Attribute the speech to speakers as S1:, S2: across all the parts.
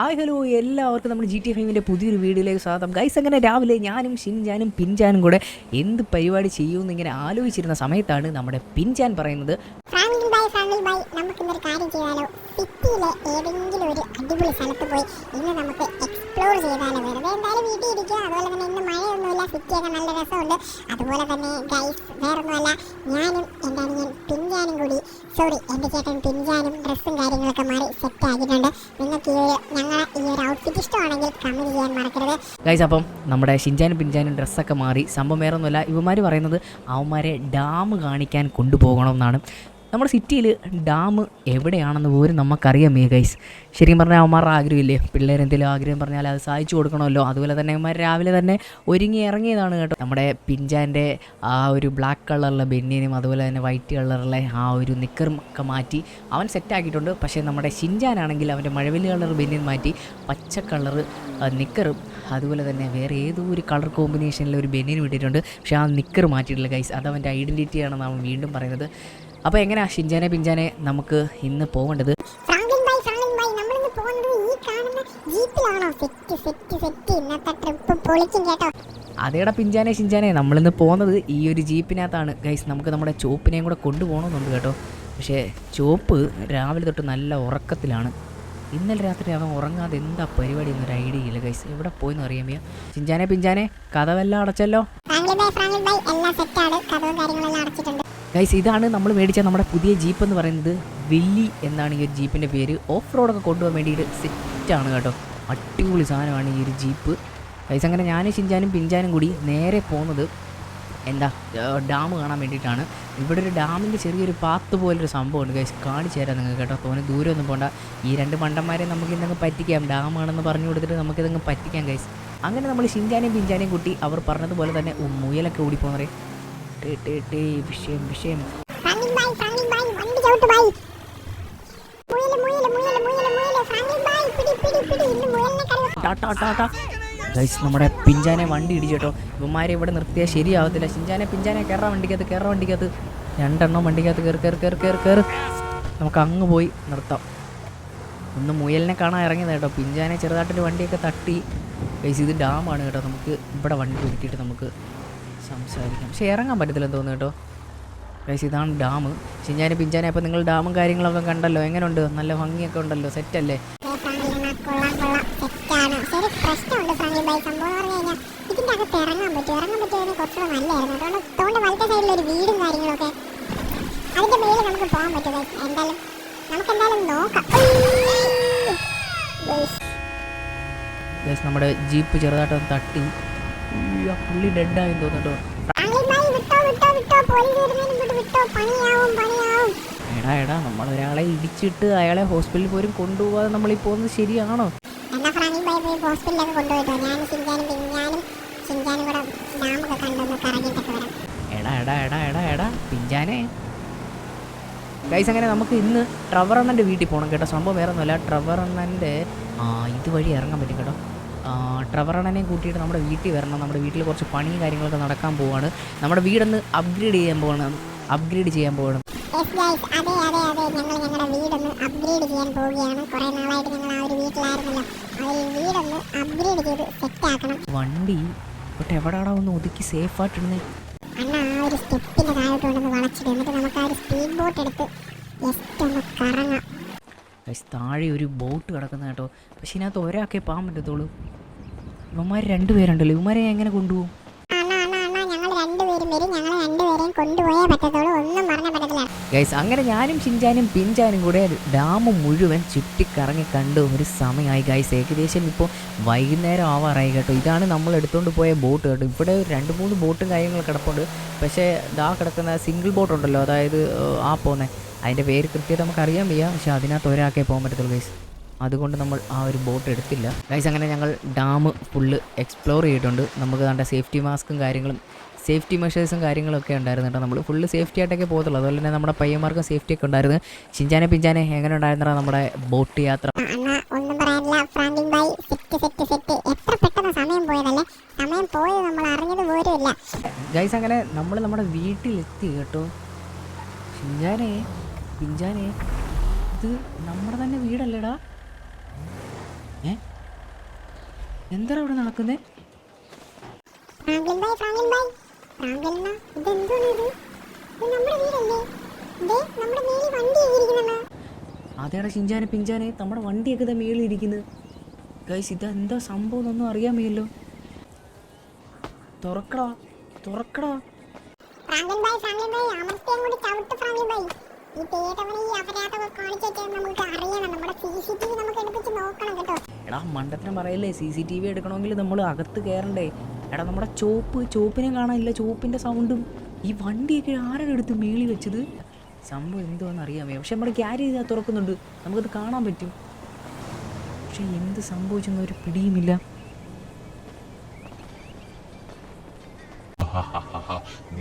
S1: Hi hello. എല്ലാവർക്കും നമ്മുടെ G T ഫൈവിന്റെ പുതിയൊരു വീഡിയോയിലേക്ക് സ്വാഗതം. ഗൈസ് അങ്ങനെ രാവിലെ ഞാനും ഷിൻജാനും പിൻജാനും കൂടെ എന്ത് പരിപാടി ചെയ്യുമെന്ന് ഇങ്ങനെ ആലോചിച്ചിരുന്ന സമയത്താണ് നമ്മുടെ പിൻജാൻ പറയുന്നത്.
S2: സിറ്റിയിലെ ഒരു അടിപൊളി സ്ഥലത്ത് പോയി നമുക്ക് എക്സ്പ്ലോർ എന്തായാലും അതുപോലെ തന്നെ ഇന്ന് മഴയൊന്നുമില്ല. സിറ്റിയൊക്കെ നല്ല രസമുണ്ട്. അതുപോലെ തന്നെ ഞാനും എന്റെ അനിയൻ പിൻജാനും കൂടി സോറി എന്റെ ചേട്ടൻ പിഞ്ചാനും ഡ്രസ്സും കാര്യങ്ങളൊക്കെ മാറി സെറ്റ് ആക്കിയിട്ടുണ്ട്. നിങ്ങൾക്ക് ഈ ഒരു ഞങ്ങളെ ഈ ഒരു ഔട്ട്ഫിറ്റ് ഇഷ്ടമാണെങ്കിൽ കമന്റ് ചെയ്യാൻ മറക്കരുത്.
S1: ഗൈസ് അപ്പം നമ്മുടെ ഷിൻജാനും പിൻജാനും ഡ്രസ്സൊക്കെ മാറി. സംഭവം വേറെ ഒന്നുമില്ല ഇവന്മാർ പറയുന്നത് അവന്മാരെ ഡാം കാണിക്കാൻ കൊണ്ടുപോകണം എന്നാണ്. നമ്മുടെ സിറ്റിയിൽ ഡാം എവിടെയാണെന്ന് പോലും നമുക്കറിയാമേ ഗൈസ് ശരിക്കും പറഞ്ഞാൽ അവന്മാരുടെ ആഗ്രഹമില്ലേ? പിള്ളേരെന്തെങ്കിലും ആഗ്രഹം പറഞ്ഞാൽ അത് സാധിച്ചു കൊടുക്കണമല്ലോ. അതുപോലെ തന്നെ അവന്മാർ രാവിലെ തന്നെ ഒരുങ്ങി ഇറങ്ങിയതാണ് കേട്ടോ. നമ്മുടെ പിഞ്ചാന്റെ ആ ഒരു ബ്ലാക്ക് കളറിലെ ബെന്നിനും അതുപോലെ തന്നെ വൈറ്റ് കളറിലെ ആ ഒരു നിക്കറും ഒക്കെ മാറ്റി അവൻ സെറ്റാക്കിയിട്ടുണ്ട് പക്ഷേ നമ്മുടെ ഷിൻജാനാണെങ്കിൽ അവന്റെ മഴവിൽ കളർ ബെന്നിൻ മാറ്റി പച്ച കളർ നിക്കറും അതുപോലെ തന്നെ വേറെ ഏതോ ഒരു കളർ കോമ്പിനേഷനിൽ ഒരു ബെന്നിനും വിട്ടിട്ടുണ്ട് പക്ഷേ ആ നിക്കർ മാറ്റിയിട്ടില്ല ഗൈസ് അത് അവന്റെ ഐഡന്റിറ്റിയാണെന്ന് അവൻ വീണ്ടും പറയുന്നത്. അപ്പോൾ എങ്ങനെയാ ഷിൻജാനെ പിഞ്ചാനെ നമുക്ക് ഇന്ന് പോകേണ്ടത്? അതേടാ പിഞ്ചാനെ ഷിൻജാനെ നമ്മളിന്ന് പോകുന്നത് ഈ ഒരു ജീപ്പിനകത്താണ്. ഗൈസ് നമുക്ക് നമ്മുടെ ചോപ്പിനെയും കൂടെ കൊണ്ടുപോകണമെന്നുണ്ട് കേട്ടോ. പക്ഷേ ചോപ്പ് രാവിലെ തൊട്ട് നല്ല ഉറക്കത്തിലാണ്. ഇന്നലെ രാത്രി അവൻ ഉറങ്ങാതെ എന്താ പരിപാടി എന്നൊരു ഐഡിയ ഇല്ല ഗൈസ് എവിടെ പോയെന്ന് അറിയാമോ ചിഞ്ചാനെ പിഞ്ചാനെ കഥവെല്ലാം അടച്ചല്ലോ.
S2: Franklin bye Franklin bye. എല്ലാം സെറ്റാണ് കഥവും കാര്യങ്ങളെല്ലാം അടച്ചിട്ടുണ്ട്.
S1: ഗൈസ് ഇതാണ് നമ്മൾ മേടിച്ച നമ്മുടെ പുതിയ ജീപ്പ് എന്ന് പറയുന്നത് വെല്ലി എന്നാണ് ഈ ഒരു ജീപ്പിന്റെ പേര്. ഓഫ് റോഡൊക്കെ കൊണ്ടുപോകാൻ വേണ്ടിയിട്ട് സെറ്റാണ് കേട്ടോ. അടിപൊളി സാധനമാണ് ഈ ഒരു ജീപ്പ് ഗൈസ് അങ്ങനെ ഞാനും ഷിഞ്ചാനും പിഞ്ചാനും കൂടി നേരെ പോകുന്നത് എന്താ ഡാം കാണാൻ വേണ്ടിയിട്ടാണ്. ഇവിടെ ഒരു ഡാമിന്റെ ചെറിയൊരു പാത്ത് പോലൊരു സംഭവമുണ്ട്. ഗൈസ് കാണിച്ചു തരാം നിങ്ങൾക്ക് കേട്ടോ. തോനെ ദൂരമൊന്നും പോണ്ട. ഈ രണ്ട് മണ്ടന്മാരെ നമുക്ക് ഇന്നങ്ങ് പറ്റിക്കാം. ഡാമാണെന്ന് പറഞ്ഞു കൊടുത്തിട്ട് നമുക്കിതങ്ങ് പറ്റിക്കാം ഗൈസ് അങ്ങനെ നമ്മൾ ഷിഞ്ചാനെയും പിഞ്ചാനെയും കൂട്ടി അവർ പറഞ്ഞതുപോലെ തന്നെ മുയലൊക്കെ ഓടിപ്പോന്നറേ ടേ ടേ ടേ വിഷയം വിഷയം ഗൈസ് നമ്മുടെ പിഞ്ചാനെ വണ്ടി ഇടിച്ചേട്ടോ ഇവന്മാരെ ഇവിടെ നിർത്തിയാൽ ശരിയാവത്തില്ല. ചിഞ്ചാനെ പിഞ്ചാനെ കയറാൻ വണ്ടിക്കകത്ത് കയറാൻ വണ്ടിക്കകത്ത്. രണ്ടെണ്ണം വണ്ടിക്കകത്ത് കയറി കയറി കയറി കയറി കയറി നമുക്ക് അങ്ങ് പോയി നിർത്താം. ഒന്ന് മുയലിനെ കാണാൻ ഇറങ്ങിയത് കേട്ടോ. പിഞ്ചാനെ ചെറുതായിട്ടൊരു വണ്ടിയൊക്കെ തട്ടി. ഗൈസ് ഇത് ഡാമാണ് കേട്ടോ. നമുക്ക് ഇവിടെ വണ്ടി ഒരുക്കിയിട്ട് നമുക്ക് സംസാരിക്കാം. പക്ഷേ ഇറങ്ങാൻ പറ്റത്തില്ലെന്ന് തോന്നുന്നു കേട്ടോ. ഗൈസ് ഇതാണ് ഡാം. ചിഞ്ഞാനും പിഞ്ചാനും അപ്പോൾ നിങ്ങൾ ഡാമും കാര്യങ്ങളൊക്കെ കണ്ടല്ലോ? എങ്ങനെയുണ്ട് നല്ല ഭംഗിയൊക്കെ ഉണ്ടല്ലോ സെറ്റല്ലേ? അല്ലേ നമ്മുടെ ജീപ്പ് ചെറുതായിട്ടൊന്ന് തട്ടി. ഉയ്യോ, ആ പുള്ളി ഡെഡായെന്ന് തോന്നുന്നു കേട്ടോ
S2: വിട്ടോ വിട്ടോ വിട്ടോ പോലീസ് വിട്ടോ. പണിയാവും പണിയാവും.
S1: എടാ എടാ നമ്മൾ ഒരാളെ ഇടിച്ചിട്ട് അയാളെ ഹോസ്പിറ്റലിൽ പോലും കൊണ്ടുപോകാതെ നമ്മൾ ഈ പോകുന്നത് ശരിയാണോ?
S2: ഹോസ്പിറ്റലിലൊക്കെ കൊണ്ടുപോയിട്ടോ? ഞാനും ചിഞ്ചാനും പിഞ്ഞാനും ചിഞ്ചാനും കൂടെ ഡാമൊക്കെ കണ്ടൊന്ന് കറങ്ങിയിട്ടൊക്കെ വരാം.
S1: എടാ എടാ എടാ എടാ എടാ പിഞ്ചാനെ. ഗൈസ് അങ്ങനെ നമുക്ക് ഇന്ന് ട്രവർ അണ്ണന്റെ വീട്ടിൽ പോകണം കേട്ടോ. സംഭവം വേറെ ഒന്നുമല്ല ട്രവർ അണ്ണന്റെ ഇതുവഴി ഇറങ്ങാൻ പറ്റും കേട്ടോ. ട്രവർ കൂട്ടിയിട്ട് നമ്മുടെ വീട്ടിൽ വരണം. നമ്മുടെ വീട്ടിൽ കുറച്ച് പണി കാര്യങ്ങളൊക്കെ നടക്കാൻ പോവാണ്. നമ്മുടെ വീടൊന്ന് അപ്ഗ്രേഡ് ചെയ്യാൻ പോവാണ്. അപ്ഗ്രേഡ് ചെയ്യാൻ പോവാണ്.
S2: യെസ് ഗൈസ് അതെ അതെ അതെ. ഞങ്ങൾ ഞങ്ങളുടെ വീടൊന്ന് അപ്ഗ്രേഡ് ചെയ്യാൻ പോവുകയാണ്. കുറേ നാളായിട്ട് ഞങ്ങൾ ആ ഒരു വീട്ടിലായിരുന്നല്ലോ. ആ ഒരു വീടൊന്ന് അപ്ഗ്രേഡ് ചെയ്ത്
S1: വണ്ടി ബട്ട് എവിടെയാടാ ഒന്ന് ഒതുക്കി സേഫ്
S2: അണ്ണ ആ ഒരു താഴോട്ട് കൊണ്ടൊന്ന് വളച്ചിട്ട് എന്നിട്ട് നമുക്ക് ആ ഒരു സ്പീഡ് ബോട്ട് എടുത്ത് ജസ്റ്റ് ഒന്ന് കറങ്ങാം.
S1: താഴെ ഒരു ബോട്ട് കിടക്കുന്ന കേട്ടോ. പക്ഷെ ഇതിനകത്ത് ഒരാൾക്കേ പോകാൻ പറ്റത്തുള്ളൂ ഇവന്മാർ രണ്ടുപേരുണ്ടല്ലോ. ഇവന്മാരെ ഞാൻ എങ്ങനെ കൊണ്ടുപോകും? ഗൈസ് അങ്ങനെ ഞാനും ചിഞ്ചാനും പിഞ്ചാനും കൂടെ ഡാം മുഴുവൻ ചുറ്റിക്കറങ്ങി കണ്ടു. ഒരു സമയമായി. ഗൈസ് ഏകദേശം ഇപ്പോൾ വൈകുന്നേരം ആവാറായി കേട്ടോ. ഇതാണ് നമ്മൾ എടുത്തുകൊണ്ട് പോയ ബോട്ട് കേട്ടോ. ഇവിടെ ഒരു രണ്ട് മൂന്ന് ബോട്ടും കാര്യങ്ങളും കിടപ്പുണ്ട്. പക്ഷേ ദാ കിടക്കുന്ന സിംഗിൾ ബോട്ട് ഉണ്ടല്ലോ. അതായത് ആ പോകുന്നത് അതിന്റെ പേര് കൃത്യമായിട്ട് നമുക്ക് അറിയാൻ വയ്യ. പക്ഷേ അതിനകത്ത് ഒരാൾക്കേ പോകാൻ പറ്റത്തുള്ളൂ ഗൈസ് അതുകൊണ്ട് നമ്മൾ ആ ഒരു ബോട്ട് എടുത്തില്ല. ഗൈസ് അങ്ങനെ ഞങ്ങൾ ഡാം ഫുള്ള് എക്സ്പ്ലോർ ചെയ്തിട്ടുണ്ട്. നമുക്ക് കണ്ട സേഫ്റ്റി മാസ്കും കാര്യങ്ങളും സേഫ്റ്റി മെഷേഴ്സും കാര്യങ്ങളൊക്കെ ഉണ്ടായിരുന്നു കേട്ടോ നമ്മൾ ഫുള്ള് സേഫ്റ്റി ആയിട്ടൊക്കെ പോകത്തുള്ളൂ. അതുപോലെ തന്നെ നമ്മുടെ പയ്യന്മാർക്കും സേഫ്റ്റി ഒക്കെ ഉണ്ടായിരുന്നു. ചിഞ്ചാനെ പിഞ്ചാനെ എങ്ങനെ ഉണ്ടായിരുന്ന നമ്മുടെ ബോട്ട് യാത്ര? ഗൈസ് അങ്ങനെ നമ്മൾ നമ്മുടെ വീട്ടിലെത്തി കേട്ടോ. ചിഞ്ചാനെ പിഞ്ചാനെ ഇത് നമ്മുടെ തന്നെ വീടല്ലേടാ? ഏ? എന്താ ഇവിടെ നടക്കുന്നേ?
S2: ഫ്രാങ്ക്ലിൻ ബൈ ഫ്രാങ്ക്ലിൻ ബൈ ഫ്രാങ്ക്ലിന ഇതെന്തോന്ന് ഇത് ഇത് നമ്മുടെ വീടല്ലേ? ദേ നമ്മുടെ മേലിൽ വണ്ടി ഇരിക്കുന്നണ്ണ
S1: അതേടാ ഷിഞ്ചാനെ പിഞ്ചാനെ നമ്മുടെ വണ്ടിയൊക്കെ ഇതാ മേളിൽ ഇരിക്കുന്നത് ഗൈസ് എന്താ സംഭവം എന്നൊന്നും അറിയാൻ വയ്യല്ലോ തുറക്കടാ തുറക്കടാ.
S2: ഫ്രാങ്ക്ലിൻ ബൈ ഫ്രാങ്ക്ലിൻ ബൈ അമർത്തി അങ്ങോട്ട് ചവിട്ട് ഫ്രാങ്ക്ലിൻ ബൈ ഈ അപരാധം നമുക്ക് അറിയണം. നമ്മുടെ സി സി ടി വി നമുക്ക് എടുപ്പിച്ച് നോക്കണം കേട്ടോ.
S1: എടാ മണ്ടത്തിനും പറയല്ലേ? സി സി ടി വി എടുക്കണമെങ്കിൽ നമ്മൾ അകത്ത് കയറണ്ടേ? എടാ നമ്മുടെ ചോപ്പ് ചോപ്പിനെ കാണാനില്ല. ചോപ്പിന്റെ സൗണ്ടും ഈ വണ്ടിയൊക്കെ ആരാണ് എടുത്ത് മേളി വെച്ചത്? സംഭവം എന്തുവാന്ന് അറിയാമേ? പക്ഷെ നമ്മുടെ ക്യാരി ചെയ്താൽ തുറക്കുന്നുണ്ട്. നമുക്കത് കാണാൻ പറ്റും. പക്ഷെ എന്ത് സംഭവിച്ചെന്ന് ഒരു പിടിയുമില്ല.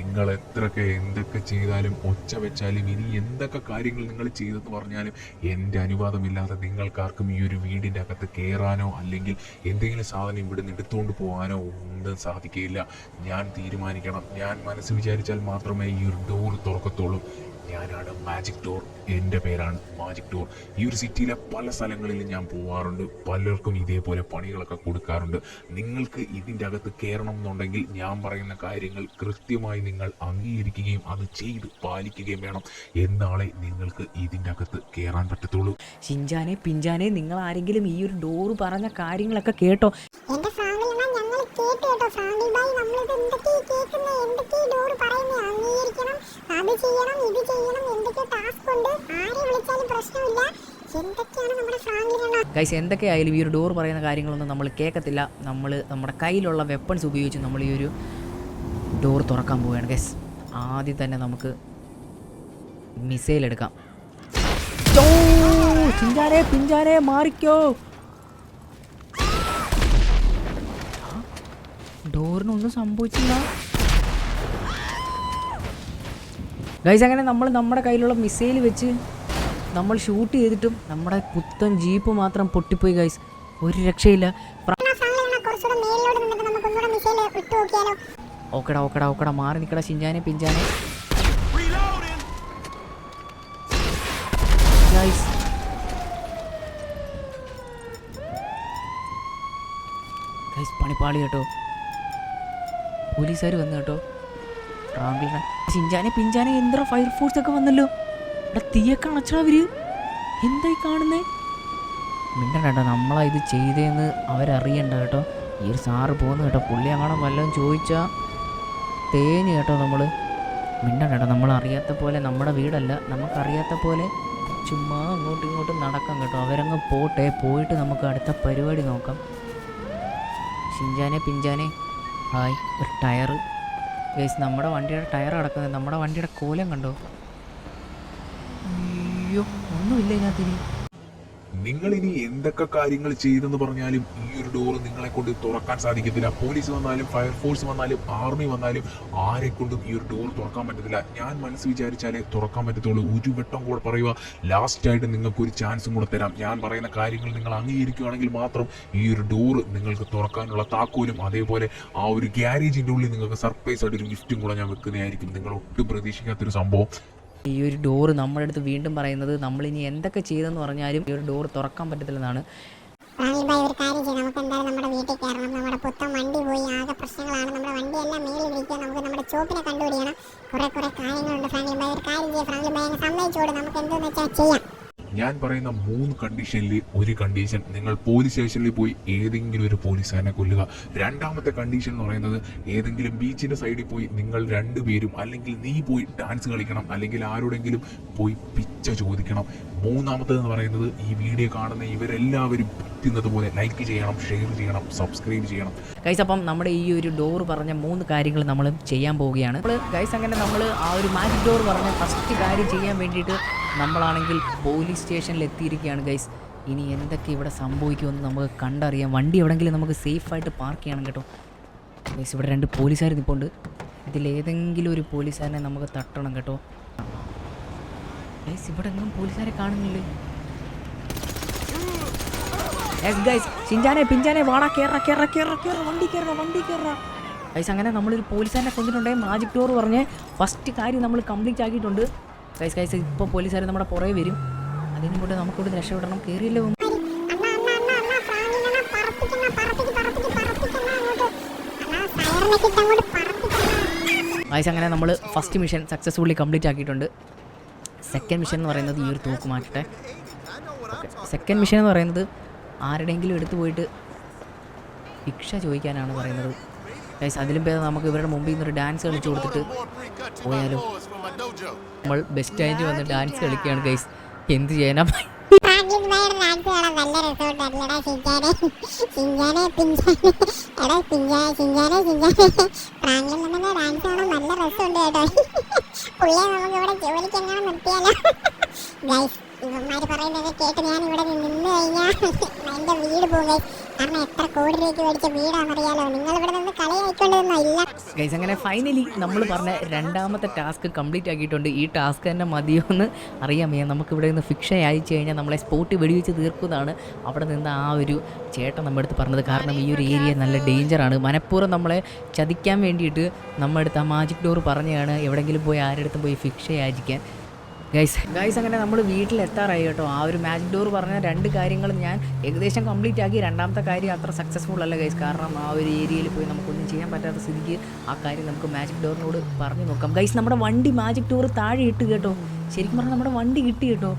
S3: നിങ്ങൾ എത്രയൊക്കെ എന്തൊക്കെ ചെയ്താലും ഒച്ച വെച്ചാലും ഇനി എന്തൊക്കെ കാര്യങ്ങൾ നിങ്ങൾ ചെയ്തെന്ന് പറഞ്ഞാലും എന്റെ അനുവാദമില്ലാതെ നിങ്ങൾക്കാർക്കും ഈ ഒരു വീടിന്റെ അകത്ത് കയറാനോ അല്ലെങ്കിൽ എന്തെങ്കിലും സാധനം ഇവിടെ നിന്ന് എടുത്തുകൊണ്ട് പോകാനോ ഒന്നും സാധിക്കില്ല ഞാൻ തീരുമാനിക്കണം. ഞാൻ മനസ്സ് വിചാരിച്ചാൽ മാത്രമേ ഈ ഒരു ഡോർ തുറക്കത്തുള്ളൂ. ഞാനാണ് മാജിക് ടൂർ എന്റെ പേരാണ് മാജിക് ടൂർ ഈ ഒരു സിറ്റിയിലെ പല സ്ഥലങ്ങളിലും ഞാൻ പോവാറുണ്ട്. പലർക്കും ഇതേപോലെ പണികളൊക്കെ കൊടുക്കാറുണ്ട്. നിങ്ങൾക്ക് ഇതിന്റെ അകത്ത് കയറണം എന്നുണ്ടെങ്കിൽ ഞാൻ പറയുന്ന കാര്യങ്ങൾ കൃത്യമായി നിങ്ങൾ അംഗീകരിക്കുകയും അത് ചെയ്ത് പാലിക്കുകയും വേണം. എന്നാളെ നിങ്ങൾക്ക് ഇതിന്റെ അകത്ത് കയറാൻ പറ്റത്തുള്ളൂ.
S1: ഷിഞ്ചാനെ പിഞ്ചാനെ നിങ്ങൾ ആരെങ്കിലും ഈ ഒരു ഡോർ പറഞ്ഞ കാര്യങ്ങളൊക്കെ കേട്ടോ?
S2: എന്റെ ഞങ്ങൾ കേട്ടു കേട്ടോ. ഫ്രാങ്ക്ലിൻ ബൈ നമ്മളിത് എന്തൊക്കെ കേൾക്കുന്നത് എന്തൊക്കെ ഡോർ പറയുന്നത് അംഗീകരിക്കണം അത് ചെയ്യണം ഇത്
S1: ഗൈസ് എന്തൊക്കെയായാലും ഈ ഒരു ഡോർ പറയുന്ന കാര്യങ്ങളൊന്നും നമ്മൾ കേൾക്കത്തില്ല. നമ്മൾ നമ്മുടെ കയ്യിലുള്ള വെപ്പൺസ് ഉപയോഗിച്ച് നമ്മൾ ഈ ഒരു ഡോർ തുറക്കാൻ പോവുകയാണ് ഗൈസ് ആദ്യം തന്നെ നമുക്ക് മിസൈൽ എടുക്കാം. ചോ, ചിഞ്ചാനെ പിഞ്ചാനെ മാറിക്കോ. ഡോറിനൊന്നും സംഭവിച്ചില്ല. ഗൈസ് അങ്ങനെ നമ്മൾ നമ്മുടെ കയ്യിലുള്ള മിസൈൽ വെച്ച് നമ്മൾ ഷൂട്ട് ചെയ്തിട്ടും നമ്മുടെ പുത്തൻ ജീപ്പ് മാത്രം പൊട്ടിപ്പോയി ഗൈസ് ഒരു രക്ഷയില്ല. ഓക്കെടാ ഓക്കെടാ ഓക്കെടാ. മാറി നിൽക്കടാ ഷിഞ്ചാനെ പിഞ്ചാനെ. ഗൈസ് ഗൈസ് പണിപ്പാളി കേട്ടോ. പോലീസുകാർ വന്നു കേട്ടോ. റാങ്കിളിനെ ചിഞ്ചാനെ പിഞ്ചാനെ എന്താ ഫയർഫോഴ്സ് ഒക്കെ വന്നല്ലോ? ഇവിടെ തീയൊക്കെ അണച്ചാ അവർ? എന്തായി കാണുന്നേ? മിണ്ടണ്ട നമ്മളാ ഇത് ചെയ്തേന്ന് അവരറിയണ്ട കേട്ടോ. ഈ ഒരു സാറ് പോകുന്നു കേട്ടോ പുള്ളി അങ്ങനെ വല്ലതും ചോദിച്ചാൽ തേഞ്ഞ് കേട്ടോ നമ്മൾ മിണ്ടണ്ട നമ്മൾ അറിയാത്ത പോലെ നമ്മുടെ വീടല്ല നമുക്കറിയാത്ത പോലെ ചുമ്മാ അങ്ങോട്ടും ഇങ്ങോട്ടും നടക്കാം കേട്ടോ. അവരങ്ങ് പോട്ടെ പോയിട്ട് നമുക്ക് അടുത്ത പരിപാടി നോക്കാം. ഷിഞ്ചാനെ പിഞ്ചാനെ ഹായ് ഒരു ടയറ്. ഗൈസ് നമ്മുടെ വണ്ടിയുടെ ടയർ കിടക്കുന്നത് നമ്മുടെ വണ്ടിയുടെ കോലം കണ്ടോ? അയ്യോ ഒന്നുമില്ല ഇതിനകത്തിനി
S3: നിങ്ങൾ ഇനി എന്തൊക്കെ കാര്യങ്ങൾ ചെയ്തെന്ന് പറഞ്ഞാലും ഈ ഒരു ഡോർ നിങ്ങളെ കൊണ്ട് തുറക്കാൻ സാധിക്കത്തില്ല. പോലീസ് വന്നാലും ഫയർഫോഴ്സ് വന്നാലും ആർമി വന്നാലും ആരെ കൊണ്ടും ഈ ഒരു ഡോർ തുറക്കാൻ പറ്റത്തില്ല. ഞാൻ മനസ്സ് വിചാരിച്ചാലേ തുറക്കാൻ പറ്റത്തുള്ളൂ. ഒരു വട്ടം കൂടെ പറയുക ലാസ്റ്റ് ആയിട്ട് നിങ്ങൾക്ക് ഒരു ചാൻസും കൂടെ തരാം. ഞാൻ പറയുന്ന കാര്യങ്ങൾ നിങ്ങൾ അംഗീകരിക്കുകയാണെങ്കിൽ മാത്രം ഈ ഒരു ഡോർ നിങ്ങൾക്ക് തുറക്കാനുള്ള താക്കോലും അതേപോലെ ആ ഒരു ഗ്യാരേജിന്റെ ഉള്ളിൽ നിങ്ങൾക്ക് സർപ്രൈസ് ആയിട്ട് ഒരു ഗിഫ്റ്റും കൂടെ ഞാൻ വെക്കുന്നതായിരിക്കും. നിങ്ങൾ ഒട്ടും പ്രതീക്ഷിക്കാത്തൊരു സംഭവം.
S1: ഈ ഒരു ഡോറ് നമ്മുടെ അടുത്ത് വീണ്ടും പറയുന്നത് നമ്മളിനി എന്തൊക്കെ ചെയ്തെന്ന് പറഞ്ഞാലും ഈ ഒരു ഡോർ തുറക്കാൻ പറ്റത്തില്ലെന്നാണ്.
S2: ഒരു കാര്യം ചെയ്യാം. നമുക്ക് എന്തായാലും നമ്മുടെ വീട്ടിൽ കയറണം നമ്മുടെ പുത്തൻ വണ്ടി പോയി ആകെ പ്രശ്നങ്ങളാണ്. നമ്മുടെ വണ്ടിയെല്ലാം മേളിൽ വിളിക്കുക നമുക്ക് നമ്മുടെ ചോപ്പിനെ കണ്ടുപിടിക്കണം. കുറെ കുറെ കാര്യങ്ങളുണ്ട് ഫ്രാങ്ക്ലിൻ ഭായി ഒരു കാര്യം ചെയ്യാം. ഫ്രാങ്ക്ലിൻ ഭായി സമ്മതിച്ചോട് നമുക്ക് എന്തെന്ന് വെച്ചാൽ ചെയ്യാം.
S3: ഞാൻ പറയുന്ന മൂന്ന് കണ്ടീഷനിൽ ഒരു കണ്ടീഷൻ നിങ്ങൾ പോലീസ് സ്റ്റേഷനിൽ പോയി ഏതെങ്കിലും ഒരു പോലീസുകാരനെ കൊല്ലുക. രണ്ടാമത്തെ കണ്ടീഷൻ എന്ന് പറയുന്നത് ഏതെങ്കിലും ബീച്ചിന്റെ സൈഡിൽ പോയി നിങ്ങൾ രണ്ടുപേരും അല്ലെങ്കിൽ നീ പോയി ഡാൻസ് കളിക്കണം അല്ലെങ്കിൽ ആരോടെങ്കിലും പോയി പിച്ച ചോദിക്കണം. മൂന്നാമത്തേന്ന് പറയുന്നത് ഈ വീഡിയോ കാണുന്ന ഇവരെല്ലാവരും പറ്റുന്നത് പോലെ ലൈക്ക് ചെയ്യണം ഷെയർ ചെയ്യണം സബ്സ്ക്രൈബ് ചെയ്യണം.
S1: ഗൈസ് അപ്പം നമ്മുടെ ഈ ഒരു ഡോർ പറഞ്ഞ മൂന്ന് കാര്യങ്ങൾ നമ്മൾ ചെയ്യാൻ പോവുകയാണ്. നമ്മൾ ഗൈസ് അങ്ങനെ നമ്മൾ ആ ഒരു മാജിക് ഡോർ പറഞ്ഞ ഫസ്റ്റ് കാര്യം ചെയ്യാൻ വേണ്ടിയിട്ട് നമ്മളാണെങ്കിൽ പോലീസ് സ്റ്റേഷനിൽ എത്തിയിരിക്കുകയാണ് ഗൈസ് ഇനി എന്തൊക്കെ ഇവിടെ സംഭവിക്കുമെന്ന് നമുക്ക് കണ്ടറിയാം. വണ്ടി എവിടെങ്കിലും നമുക്ക് സേഫായിട്ട് പാർക്ക് ചെയ്യണം കേട്ടോ. ഗൈസ് ഇവിടെ രണ്ട് പോലീസുകാർ നിൽപ്പുണ്ട് ഇതിലേതെങ്കിലും ഒരു പോലീസുകാരനെ നമുക്ക് തട്ടണം കേട്ടോ. ഗൈസ് ഇവിടെ എങ്ങും പോലീസുകാരെ കാണുന്നില്ലേ? യെസ് ഗൈസ് ചിഞ്ചാനെ പിഞ്ചാനെ വാടാ കേറ കേറ കേറ കേറ വണ്ടി കേറ വണ്ടി കേറ. ഗൈസ് അങ്ങനെ നമ്മളൊരു പോലീസുകാരനെ കൊണ്ടിട്ടുണ്ടെങ്കിൽ മാജിക് ടൂർ പറഞ്ഞ് ഫസ്റ്റ് കാര്യം നമ്മൾ കംപ്ലീറ്റ് ആക്കിയിട്ടുണ്ട്. കൈസ് കൈസ് ഇപ്പൊ പോലീസുകാർ നമ്മുടെ പുറകെ വരും. അതിന് മുമ്പ് നമുക്കിവിടെ രക്ഷപ്പെടണം. കയറിയില്ല ആയിസ് അങ്ങനെ നമ്മൾ ഫസ്റ്റ് മിഷൻ സക്സസ്ഫുള്ളി കംപ്ലീറ്റ് ആക്കിയിട്ടുണ്ട്. സെക്കൻഡ് മിഷൻ എന്ന് പറയുന്നത് ഈ ഒരു തൂക്ക് മാറ്റട്ടെ. സെക്കൻഡ് മിഷൻ എന്ന് പറയുന്നത് ആരുടെയെങ്കിലും എടുത്തു പോയിട്ട് ഭിക്ഷ ചോദിക്കാനാണ് പറയുന്നത്. ഗൈസ് അതിലും പേര് നമുക്ക് ഇവരുടെ മുമ്പിൽ നിന്നൊരു ഡാൻസ് കളിച്ചു കൊടുത്തിട്ട് പോയാലോ? നമ്മൾ ബെസ്റ്റ് ആയിട്ട് വന്ന് ഡാൻസ് കളിക്കുകയാണ് ഗൈസ് എന്ത് ചെയ്യാനാ?
S2: ഇവന്മാര് പറയുന്നത് കേട്ട് ഞാൻ ഇവിടെ നിന്ന് കഴിഞ്ഞാൽ എന്റെ വീട് പോകും കാരണം എത്ര കോടി രൂപയ്ക്ക് മേടിച്ച വീടാണെന്നറിയാലോ. നിങ്ങൾ ഇവിടെ നിന്ന്
S1: ഗൈസ് അങ്ങനെ ഫൈനലി നമ്മൾ പറഞ്ഞ രണ്ടാമത്തെ ടാസ്ക് കംപ്ലീറ്റ് ആക്കിയിട്ടുണ്ട്. ഈ ടാസ്ക് തന്നെ മതിയോ എന്ന് അറിയാൻ വയ്യ നമുക്ക് ഇവിടെ നിന്ന് ഫിക്ഷ അയച്ചു കഴിഞ്ഞാൽ നമ്മളെ സ്പോട്ട് വെടിവെച്ച് തീർക്കുന്നതാണ്. അവിടെ നിന്ന് ആ ഒരു ചേട്ടൻ നമ്മുടെ അടുത്ത് പറഞ്ഞത് കാരണം ഈ ഒരു ഏരിയ നല്ല ഡേഞ്ചറാണ് മനഃപൂർവം നമ്മളെ ചതിക്കാൻ വേണ്ടിയിട്ട് നമ്മുടെ അടുത്ത് ആ മാജിക് ഡോർ പറഞ്ഞാണ് എവിടെയെങ്കിലും പോയി ആരുടെ അടുത്തും പോയി ഫിക്ഷ യാചിക്കാൻ ഗൈസ് ഗൈസ് അങ്ങനെ നമ്മൾ വീട്ടിലെത്താറായി കേട്ടോ. ആ ഒരു മാജിക് ഡോർ പറഞ്ഞ രണ്ട് കാര്യങ്ങളും ഞാൻ ഏകദേശം കംപ്ലീറ്റ് ആക്കി. രണ്ടാമത്തെ കാര്യം അത്ര സക്സസ്ഫുൾ അല്ല ഗൈസ് കാരണം ആ ഒരു ഏരിയയിൽ പോയി നമുക്കൊന്നും ചെയ്യാൻ പറ്റാത്ത സ്ഥിതിക്ക് ആ കാര്യം നമുക്ക് മാജിക് ഡോറിനോട് പറഞ്ഞു നോക്കാം. ഗൈസ് നമ്മുടെ വണ്ടി മാജിക് ഡോർ താഴെ ഇട്ട് കേട്ടോ. ശരിക്കും പറഞ്ഞാൽ നമ്മുടെ വണ്ടി കിട്ടി കേട്ടോ.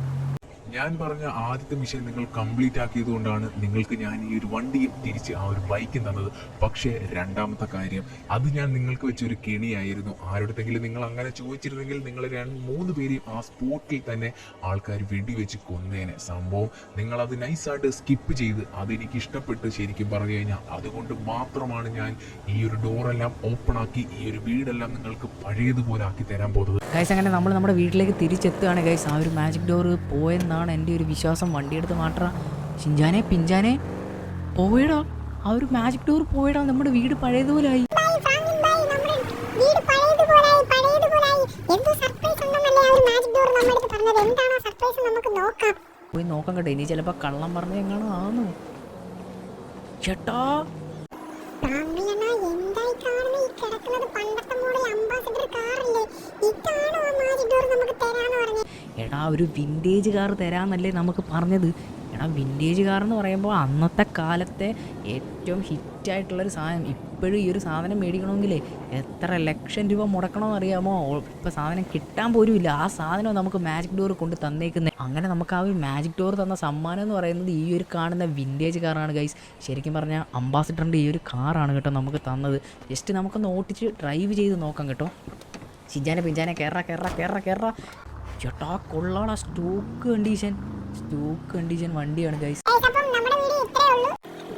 S3: ഞാൻ പറഞ്ഞ ആദ്യത്തെ മിഷൻ നിങ്ങൾ കംപ്ലീറ്റ് ആക്കിയത് കൊണ്ടാണ് നിങ്ങൾക്ക് ഞാൻ ഈ ഒരു വണ്ടിയും തിരിച്ച് ആ ഒരു ബൈക്കും തന്നത്. പക്ഷേ രണ്ടാമത്തെ കാര്യം അത് ഞാൻ നിങ്ങൾക്ക് വെച്ചൊരു കെണിയായിരുന്നു. ആരുടെങ്കിലും നിങ്ങൾ അങ്ങനെ ചോദിച്ചിരുന്നെങ്കിൽ നിങ്ങൾ രണ്ട് മൂന്ന് പേരെയും ആ സ്പോട്ടിൽ തന്നെ ആൾക്കാർ വെടിവെച്ച് കൊന്നേനെ. സംഭവം നിങ്ങൾ അത് നൈസായിട്ട് സ്കിപ്പ് ചെയ്ത് അതെനിക്ക് ഇഷ്ടപ്പെട്ട് ശരിക്കും പറഞ്ഞു കഴിഞ്ഞാൽ അതുകൊണ്ട് മാത്രമാണ് ഞാൻ ഈ ഒരു ഡോറെല്ലാം ഓപ്പൺ ആക്കി ഈ ഒരു വീടെല്ലാം നിങ്ങൾക്ക് പഴയതുപോലെ ആക്കി തരാൻ പോകുന്നത്.
S1: അങ്ങനെ നമ്മൾ നമ്മുടെ വീട്ടിലേക്ക് തിരിച്ചെത്തുകയാണ്. ഗൈസ് ആ ഒരു മാജിക് ഡോർ പോയെന്നാണ് എന്റെ ഒരു വിശ്വാസം. വണ്ടിയെടുത്ത് മാത്രം. ഷിഞ്ചാനെ പിഞ്ചാനെ പോയിടാം. ആ ഒരു മാജിക് ടൂർ പോയിടാം. നമ്മുടെ വീട് പഴയതുപോലായി. പോയി നോക്കാം കേട്ടോ. ഇനി ചിലപ്പോൾ കള്ളം പറഞ്ഞു എങ്ങാണോ ആന്നു ചേട്ടാ. എടാ ഒരു വിന്റേജ് കാർ തരാമെന്നല്ലേ നമുക്ക് പറഞ്ഞത്. എടാ വിന്റേജ് കാർ എന്ന് പറയുമ്പോൾ അന്നത്തെ കാലത്തെ ഏറ്റവും ഹിറ്റായിട്ടുള്ളൊരു സാധനം. ഇപ്പോഴും ഈ ഒരു സാധനം മേടിക്കണമെങ്കിലേ എത്ര ലക്ഷം രൂപ മുടക്കണമെന്ന് അറിയാമോ ഇപ്പോൾ സാധനം കിട്ടാൻ പോലും ഇല്ല ആ സാധനം നമുക്ക് മാജിക് ഡോർ കൊണ്ട് തന്നേക്കുന്നത് അങ്ങനെ നമുക്ക് ആ ഒരു മാജിക് ഡോർ തന്ന സമ്മാനം എന്ന് പറയുന്നത് ഈ ഒരു കാണുന്ന വിന്റേജ് കാറാണ് ഗൈസ് ശരിക്കും പറഞ്ഞാൽ അംബാസിഡറിന്റെ ഈ ഒരു കാറാണ് കേട്ടോ നമുക്ക് തന്നത്. ജസ്റ്റ് നമുക്കൊന്ന് ഓട്ടിച്ച് ഡ്രൈവ് ചെയ്ത് നോക്കാം കേട്ടോ. ഷിജാനെ പിഞ്ചാനെ കയറ കയറ കയറ കയറ ചേട്ടാ കൊള്ളാടാ സ്റ്റോക്ക് കണ്ടീഷൻ സ്റ്റോക്ക് കണ്ടീഷൻ വണ്ടിയാണ് ഗൈസ്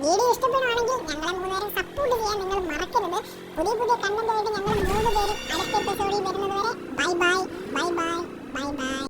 S2: വീഡിയോ ഞങ്ങളെ സപ്പോർട്ട് നിങ്ങൾ മറക്കരുത്. പുതിയ പുതിയ കണ്ടന്റ് ആയിട്ട് ഞങ്ങൾ മൂന്ന് പേരും അടുത്ത എപ്പിസോഡിൽ വരുന്നത് വരെ bye bye bye bye bye